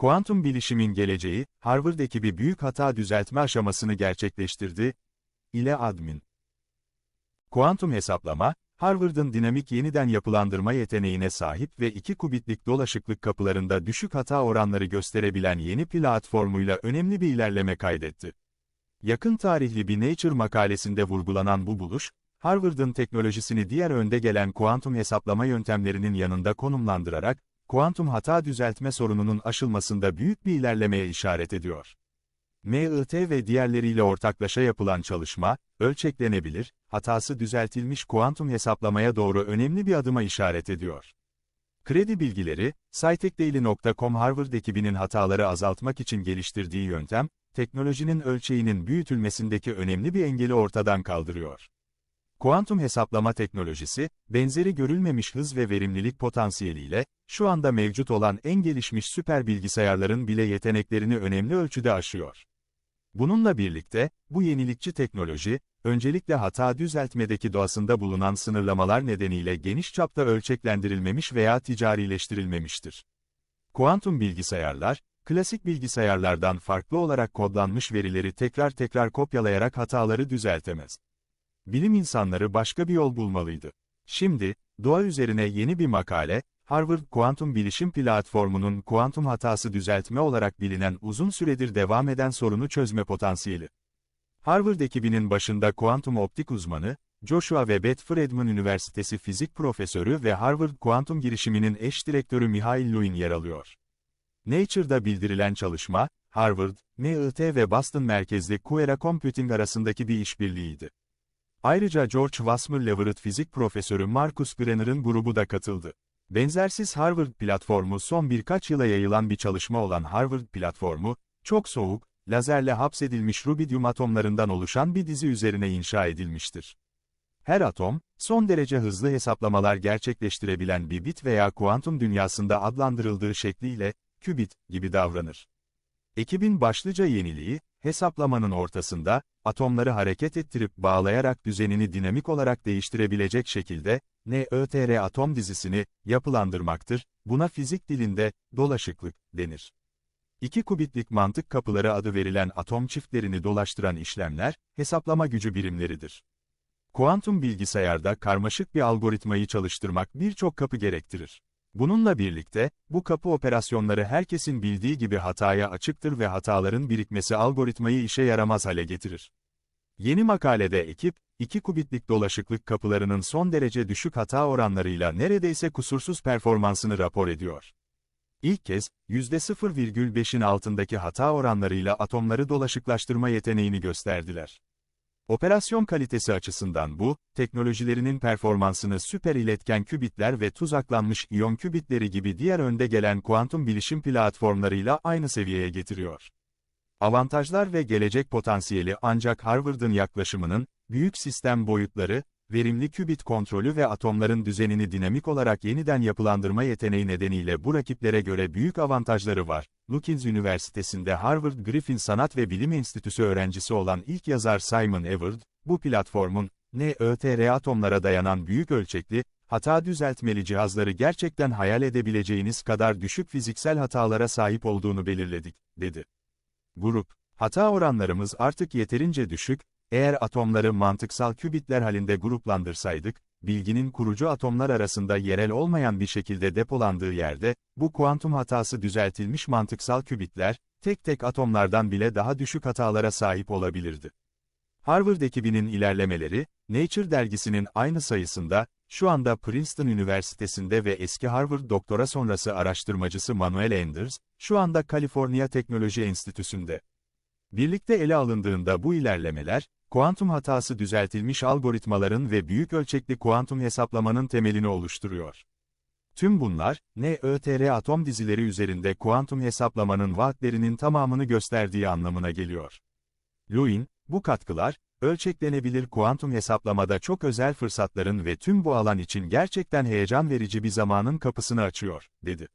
Kuantum bilişimin geleceği, Harvard ekibi büyük hata düzeltme aşamasını gerçekleştirdi, ile admin. Kuantum hesaplama, Harvard'ın dinamik yeniden yapılandırma yeteneğine sahip ve 2 kubitlik dolaşıklık kapılarında düşük hata oranları gösterebilen yeni platformuyla önemli bir ilerleme kaydetti. Yakın tarihli bir Nature makalesinde vurgulanan bu buluş, Harvard'ın teknolojisini diğer önde gelen kuantum hesaplama yöntemlerinin yanında konumlandırarak, kuantum hata düzeltme sorununun aşılmasında büyük bir ilerlemeye işaret ediyor. MIT ve diğerleriyle ortaklaşa yapılan çalışma, ölçeklenebilir, hatası düzeltilmiş kuantum hesaplamaya doğru önemli bir adıma işaret ediyor. Kredi bilgileri, Scitechdaily.com Harvard ekibinin hataları azaltmak için geliştirdiği yöntem, teknolojinin ölçeğinin büyütülmesindeki önemli bir engeli ortadan kaldırıyor. Kuantum hesaplama teknolojisi, benzeri görülmemiş hız ve verimlilik potansiyeliyle, şu anda mevcut olan en gelişmiş süper bilgisayarların bile yeteneklerini önemli ölçüde aşıyor. Bununla birlikte, bu yenilikçi teknoloji, öncelikle hata düzeltmedeki doğasında bulunan sınırlamalar nedeniyle geniş çapta ölçeklendirilmemiş veya ticarileştirilmemiştir. Kuantum bilgisayarlar, klasik bilgisayarlardan farklı olarak kodlanmış verileri tekrar tekrar kopyalayarak hataları düzeltemez. Bilim insanları başka bir yol bulmalıydı. Şimdi, doğa üzerine yeni bir makale, Harvard Kuantum Bilişim Platformu'nun kuantum hatası düzeltme olarak bilinen uzun süredir devam eden sorunu çözme potansiyeli. Harvard ekibinin başında kuantum optik uzmanı, Joshua ve Beth Friedman Üniversitesi fizik profesörü ve Harvard kuantum girişiminin eş direktörü Mihail Lewin yer alıyor. Nature'da bildirilen çalışma, Harvard, MIT ve Boston merkezli Quera Computing arasındaki bir işbirliğiydi. Ayrıca George Wasmer Leverett fizik profesörü Marcus Brenner'ın grubu da katıldı. Benzersiz Harvard platformu son birkaç yıla yayılan bir çalışma olan Harvard platformu, çok soğuk, lazerle hapsedilmiş rubidyum atomlarından oluşan bir dizi üzerine inşa edilmiştir. Her atom, son derece hızlı hesaplamalar gerçekleştirebilen bir bit veya kuantum dünyasında adlandırıldığı şekliyle, kübit gibi davranır. Ekibin başlıca yeniliği, hesaplamanın ortasında, atomları hareket ettirip bağlayarak düzenini dinamik olarak değiştirebilecek şekilde, NÖTR atom dizisini, yapılandırmaktır, buna fizik dilinde, dolaşıklık, denir. İki kubitlik mantık kapıları adı verilen atom çiftlerini dolaştıran işlemler, hesaplama gücü birimleridir. Kuantum bilgisayarda karmaşık bir algoritmayı çalıştırmak birçok kapı gerektirir. Bununla birlikte, bu kapı operasyonları herkesin bildiği gibi hataya açıktır ve hataların birikmesi algoritmayı işe yaramaz hale getirir. Yeni makalede ekip, 2 kubitlik dolaşıklık kapılarının son derece düşük hata oranlarıyla neredeyse kusursuz performansını rapor ediyor. İlk kez, %0,5'in altındaki hata oranlarıyla atomları dolaşıklaştırma yeteneğini gösterdiler. Operasyon kalitesi açısından bu, teknolojilerinin performansını süper iletken kübitler ve tuzaklanmış iyon kübitleri gibi diğer önde gelen kuantum bilişim platformlarıyla aynı seviyeye getiriyor. Avantajlar ve gelecek potansiyeli ancak Harvard'ın yaklaşımının, büyük sistem boyutları, verimli kübit kontrolü ve atomların düzenini dinamik olarak yeniden yapılandırma yeteneği nedeniyle bu rakiplere göre büyük avantajları var. Lukyns Üniversitesi'nde Harvard Griffin Sanat ve Bilim Enstitüsü öğrencisi olan ilk yazar Simon Everd, bu platformun, NÖTR atomlara dayanan büyük ölçekli, hata düzeltmeli cihazları gerçekten hayal edebileceğiniz kadar düşük fiziksel hatalara sahip olduğunu belirledik, dedi. Grup, hata oranlarımız artık yeterince düşük, eğer atomları mantıksal kübitler halinde gruplandırsaydık, bilginin kurucu atomlar arasında yerel olmayan bir şekilde depolandığı yerde, bu kuantum hatası düzeltilmiş mantıksal kübitler, tek tek atomlardan bile daha düşük hatalara sahip olabilirdi. Harvard ekibinin ilerlemeleri, Nature dergisinin aynı sayısında, şu anda Princeton Üniversitesi'nde ve eski Harvard doktora sonrası araştırmacısı Manuel Enders, şu anda Kaliforniya Teknoloji Enstitüsü'nde. Birlikte ele alındığında bu ilerlemeler, kuantum hatası düzeltilmiş algoritmaların ve büyük ölçekli kuantum hesaplamanın temelini oluşturuyor. Tüm bunlar, NÖTR atom dizileri üzerinde kuantum hesaplamanın vaatlerinin tamamını gösterdiği anlamına geliyor. Lewin, bu katkılar, ölçeklenebilir kuantum hesaplamada çok özel fırsatların ve tüm bu alan için gerçekten heyecan verici bir zamanın kapısını açıyor, dedi.